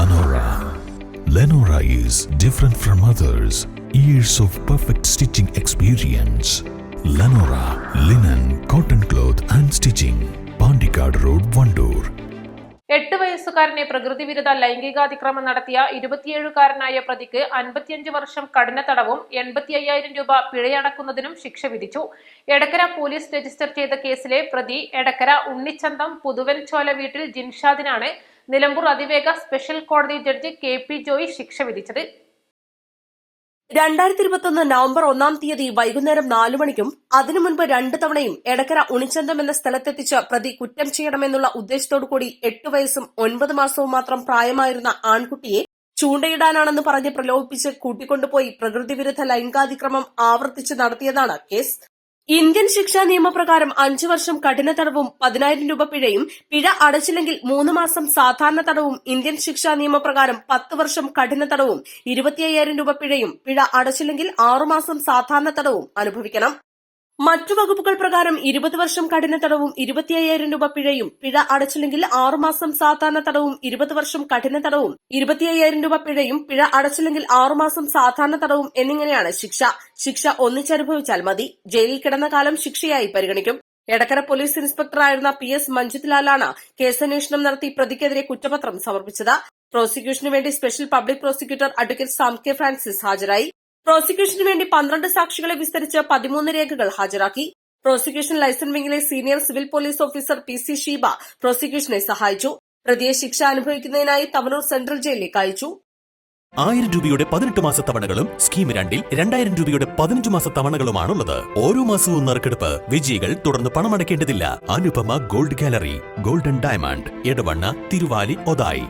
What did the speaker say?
Lenora. Lenora is different from others. Years of perfect stitching experience. Lenora linen, cotton cloth and stitching. Pandikad Road, Vandoor. എട്ട് വയസ്സുകാരനെ പ്രകൃതി വിരുദ്ധ ലൈംഗികാതിക്രമം നടത്തിയ ഇരുപത്തിയേഴുകാരനായ പ്രതിക്ക് അൻപത്തിയഞ്ച് വർഷം കഠിന തടവും എൺപത്തി അയ്യായിരം രൂപ പിഴയടക്കുന്നതിനും ശിക്ഷ വിധിച്ചു എടക്കര പോലീസ് രജിസ്റ്റർ ചെയ്ത കേസിലെ പ്രതി എടക്കര ഉണ്ണിച്ചന്തം പുതുവൻചോല വീട്ടിൽ ജിൻഷാദിനാണ് നിലമ്പൂർ അതിവേഗ സ്പെഷ്യൽ കോടതി ജഡ്ജി കെ പി ജോയി ശിക്ഷ വിധിച്ചത്. രണ്ടായിരത്തി ഇരുപത്തൊന്ന് നവംബർ ഒന്നാം തീയതി വൈകുന്നേരം നാലു മണിക്കും അതിനു മുൻപ് രണ്ട് തവണയും എടക്കര ഉണിച്ചന്തം എന്ന സ്ഥലത്തെത്തിച്ച് പ്രതി കുറ്റം ചെയ്യണമെന്നുള്ള ഉദ്ദേശത്തോടുകൂടി എട്ട് വയസ്സും ഒൻപത് മാസവും മാത്രം പ്രായമായിരുന്ന ആൺകുട്ടിയെ ചൂണ്ടയിടാനാണെന്ന് പറഞ്ഞ് പ്രലോഭിപ്പിച്ച് കൂട്ടിക്കൊണ്ടുപോയി പ്രകൃതിവിരുദ്ധ ലൈംഗികാതിക്രമം ആവർത്തിച്ച് നടത്തിയതാണ് കേസ്. ഇന്ത്യൻ ശിക്ഷാ നിയമപ്രകാരം അഞ്ചു വർഷം കഠിന തടവും പതിനായിരം രൂപ പിഴയും പിഴ അടച്ചില്ലെങ്കിൽ മൂന്ന് മാസം സാധാരണ തടവും ഇന്ത്യൻ ശിക്ഷാ നിയമപ്രകാരം പത്ത് വർഷം കഠിന തടവും ഇരുപത്തിയ്യായിരം രൂപ പിഴയും പിഴ അടച്ചില്ലെങ്കിൽ ആറുമാസം സാധാരണ തടവും അനുഭവിക്കണം. മറ്റു വകുപ്പുകൾ പ്രകാരം ഇരുപത് വർഷം കഠിന തടവും ഇരുപത്തിയ്യായിരം രൂപ പിഴയും പിഴ അടച്ചില്ലെങ്കിൽ ആറുമാസം സാധാരണ തടവും ഇരുപത് വർഷം കഠിന തടവും ഇരുപത്തിയ്യായിരം രൂപ പിഴയും പിഴ അടച്ചില്ലെങ്കിൽ ആറുമാസം സാധാരണ തടവും എന്നിങ്ങനെയാണ് ശിക്ഷ. ശിക്ഷ ഒന്നിച്ചനുഭവിച്ചാൽ മതി. ജയിലിൽ കിടന്ന കാലം ശിക്ഷയായി പരിഗണിക്കും. എടക്കര പോലീസ് ഇൻസ്പെക്ടറായിരുന്ന പി എസ് മഞ്ജിത് ലാലാണ് കേസന്വേഷണം നടത്തി പ്രതിക്കെതിരെ കുറ്റപത്രം സമർപ്പിച്ചത്. പ്രോസിക്യൂഷനു വേണ്ടി special public prosecutor advocate Sam K Francis ഹാജരായി. പ്രോസിക്യൂഷനു വേണ്ടി പന്ത്രണ്ട് സാക്ഷികളെ വിസ്തരിച്ച് പതിമൂന്ന് രേഖകൾ ഹാജരാക്കി. Prosecution licence വിംഗിലെ senior civil police officer P C Sheeba പ്രോസിക്യൂഷനെ സഹായിച്ചു. പ്രതിയെ ശിക്ഷ അനുഭവിക്കുന്നതിനായി തവനൂർ സെൻട്രൽ ജയിലിലേക്ക് അയച്ചു. ആയിരം രൂപയുടെ പതിനെട്ട് മാസ തവണകളും സ്കീം രണ്ടിൽ രണ്ടായിരം രൂപയുടെ പതിനഞ്ച് മാസ തവണകളുമാണുള്ളത്. ഓരോ മാസവും നറുക്കെടുപ്പ്. വിജയികൾ തുടർന്ന് പണമടയ്ക്കേണ്ടതില്ല. Anupama gold gallery golden diamond Edavanna Thiruvali Othayi.